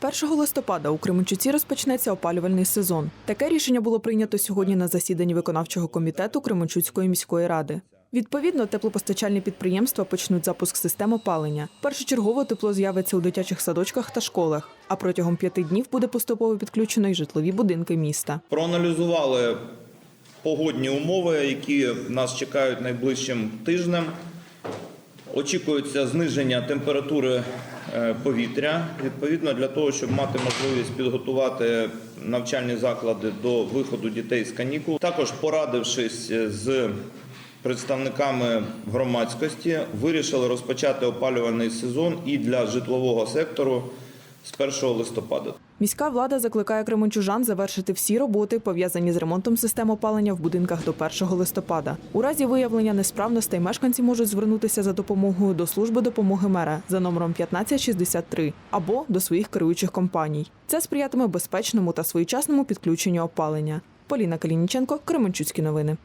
З 1 листопада у Кременчуці розпочнеться опалювальний сезон. Таке рішення було прийнято сьогодні на засіданні виконавчого комітету Кременчуцької міської ради. Відповідно, теплопостачальні підприємства почнуть запуск систем опалення. Першочергово тепло з'явиться у дитячих садочках та школах, а протягом п'яти днів буде поступово підключено й житлові будинки міста. Проаналізували погодні умови, які нас чекають найближчим тижнем. Очікується зниження температури е, повітря. Відповідно, для того, щоб мати можливість підготувати навчальні заклади до виходу дітей з канікул. Також порадившись з представниками громадськості, вирішили розпочати опалювальний сезон і для житлового сектору з 1 листопада. Міська влада закликає кременчужан завершити всі роботи, пов'язані з ремонтом систем опалення в будинках до 1 листопада. У разі виявлення несправностей мешканці можуть звернутися за допомогою до служби допомоги мера за номером 1563 або до своїх керуючих компаній. Це сприятиме безпечному та своєчасному підключенню опалення. Поліна Калініченко, Кременчуцькі новини.